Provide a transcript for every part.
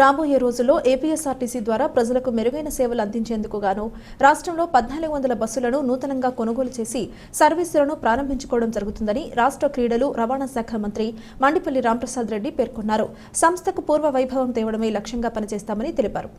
రాబోయే రోజుల్లో ఏపీఎస్ఆర్టీసీ ద్వారా ప్రజలకు మెరుగైన సేవలు అందించేందుకు గాను రాష్ట్రంలో పద్నాలుగు వందల బస్సులను నూతనంగా కొనుగోలు చేసి సర్వీసులను ప్రారంభించుకోవడం జరుగుతుందని రాష్ట్ర క్రీడలు రవాణా శాఖ మంత్రి మండిపల్లి రాంప్రసాద్ రెడ్డి పేర్కొన్నారు. సంస్థకు పూర్వ వైభవం తేవడమే లక్ష్యంగా పనిచేస్తామని తెలిపారు.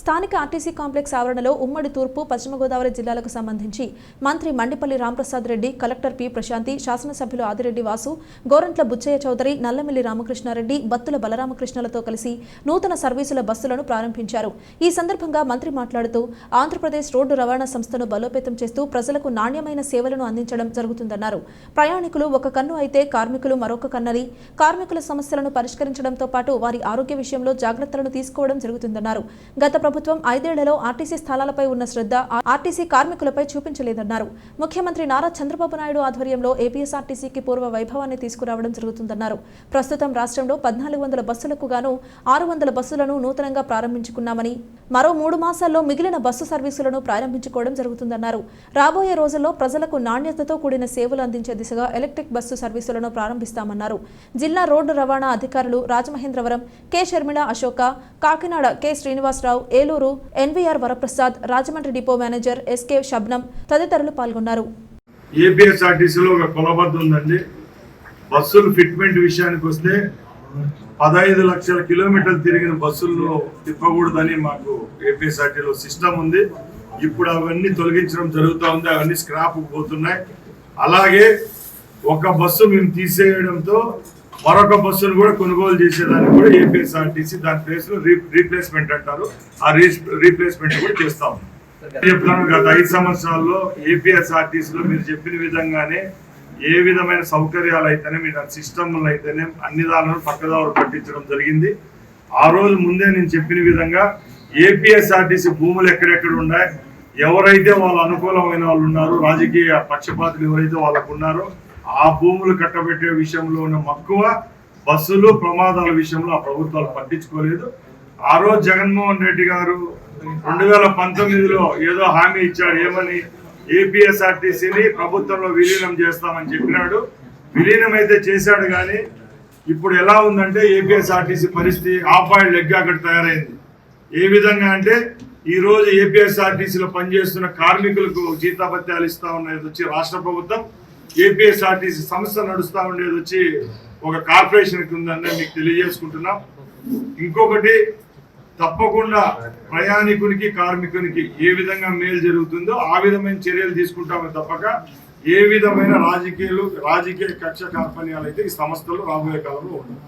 స్థానిక ఆర్టీసీ కాంప్లెక్స్ ఆవరణలో ఉమ్మడి తూర్పు పశ్చిమ గోదావరి జిల్లాలకు సంబంధించి మంత్రి మండిపల్లి రాంప్రసాద్ రెడ్డి కలెక్టర్ పి ప్రశాంతి శాసనసభ్యులు ఆదిరెడ్డి వాసు గోరంట్ల బుచ్చయ్య చౌదరి నల్లమిల్లి రామకృష్ణారెడ్డి బత్తుల బలరామకృష్ణలతో కలిసి నూతన సర్వీసుల బస్సులను ప్రారంభించారు. ఈ సందర్భంగా మంత్రి మాట్లాడుతూ ఆంధ్రప్రదేశ్ రోడ్డు రవాణా సంస్థను బలోపేతం చేస్తూ ప్రజలకు నాణ్యమైన సేవలను అందించడం జరుగుతుందన్నారు. ప్రయాణికులు ఒక కన్ను అయితే కార్మికులు మరొక కన్నని కార్మికుల సమస్యలను పరిష్కరించడంతో పాటు వారి ఆరోగ్య విషయంలో జాగ్రత్తలను తీసుకోవడం జరుగుతుందన్నారు. గత ప్రభుత్వం ఐదేళ్ళలో ఆర్టీసీ స్థలాలపై ఉన్న శ్రద్ధ ఆర్టీసీ కార్మికులపై చూపించలేదన్నారు. ముఖ్యమంత్రి నారా చంద్రబాబు నాయుడు ఆధ్వర్యంలో ఏపీఎస్ఆర్టీసీకి పూర్వ వైభవాన్ని తీసుకురావడం జరుగుతుందన్నారు. ప్రస్తుతం రాష్ట్రంలో పద్నాలుగు వందల బస్సులకు గాను ఆరు వందల బస్సులను నూతనంగా ప్రారంభించుకున్నామని మరో మూడు మాసాల్లో మిగిలిన బస్సు సర్వీసులను ప్రారంభించుకోవడం జరుగుతుందన్నారు. రాబోయే రోజుల్లో ప్రజలకు నాణ్యతతో కూడిన సేవలు అందించే దిశగా ఎలక్ట్రిక్ బస్సు సర్వీసులను ప్రారంభిస్తామన్నారు. జిల్లా రోడ్డు రవాణా అధికారులు Rajamahendravaram K. Sharmila Ashoka Kakinada K. Srinivasarao Eluru NVR Varaprasad Rajahmundry depot manager SK Shabnam తదితరులు పాల్గొన్నారు. ఏపీఎస్ఆర్టీసీలో ఒక కొలబద్ద ఉందండి. బస్సులు ఫిట్మెంట్ విషయానికి వస్తే పదహైదు లక్షల కిలోమీటర్లు తిరిగిన బస్సుల్లో తిప్పకూడదని మాకు ఏపీఎస్ఆర్టీలో సిస్టమ్ ఉంది. ఇప్పుడు అవన్నీ తొలగించడం జరుగుతూ ఉంది. అవన్నీ స్క్రాప్ పోతున్నాయి. అలాగే ఒక బస్సు మేము తీసేయడంతో మరొక బస్సును కూడా కొనుగోలు చేసేదానికి కూడా ఏపీఎస్ఆర్టీసీ దాని ప్లేస్లో రీప్లేస్మెంట్ అంటారు. ఆ రీప్లేస్మెంట్ కూడా చేస్తాము చెప్తాను గత ఐదు సంవత్సరాల్లో ఏపీఎస్ఆర్టీసీలో మీరు చెప్పిన విధంగానే ఏ విధమైన సౌకర్యాలు అయితేనే మీరు సిస్టమ్లు అయితేనే అన్ని దానిలో పక్కదారు పట్టించడం జరిగింది. ఆ రోజు ముందే నేను చెప్పిన విధంగా ఏపీఎస్ఆర్టీసీ భూములు ఎక్కడెక్కడ ఉన్నాయి ఎవరైతే వాళ్ళు అనుకూలమైన వాళ్ళు ఉన్నారో రాజకీయ పక్షపాతులు ఎవరైతే వాళ్ళకు ఉన్నారో ఆ భూములు కట్టబెట్టే విషయంలో ఉన్న మక్కువ బస్సులు ప్రమాదాల విషయంలో ఆ ప్రభుత్వాలు పట్టించుకోలేదు. ఆ రోజు జగన్మోహన్ రెడ్డి గారు రెండు వేల పంతొమ్మిదిలో ఏదో హామీ ఇచ్చాడు ఏమని? ఏపీఎస్ఆర్టీసీని ప్రభుత్వంలో విలీనం చేస్తామని చెప్పినాడు. విలీనం అయితే చేశాడు కానీ ఇప్పుడు ఎలా ఉందంటే ఏపీఎస్ఆర్టీసీ పరిస్థితి ఆపాయిల్ బాయిల్ లెగ్ అక్కడ తయారైంది. ఏ విధంగా అంటే ఈ రోజు ఏపీఎస్ఆర్టీసీలో పనిచేస్తున్న కార్మికులకు జీతాభత్యాలు ఇస్తా ఉన్నది వచ్చి రాష్ట్ర ప్రభుత్వం ఏపీఎస్ఆర్టీసీ సంస్థ నడుస్తూ ఉండేది వచ్చి ఒక కార్పొరేషన్ ఉందని మీకు తెలియజేసుకుంటున్నాం. ఇంకొకటి తప్పకుండా ప్రయాణికునికి కార్మికునికి ఏ విధంగా మేలు జరుగుతుందో ఆ విధమైన చర్యలు తీసుకుంటామే తప్పక ఏ విధమైన రాజకీయాలు రాజకీయ కక్ష కార్పణ్యాలు అయితే ఈ సంస్థలు రాబోయే కాలంలో ఉన్నాయి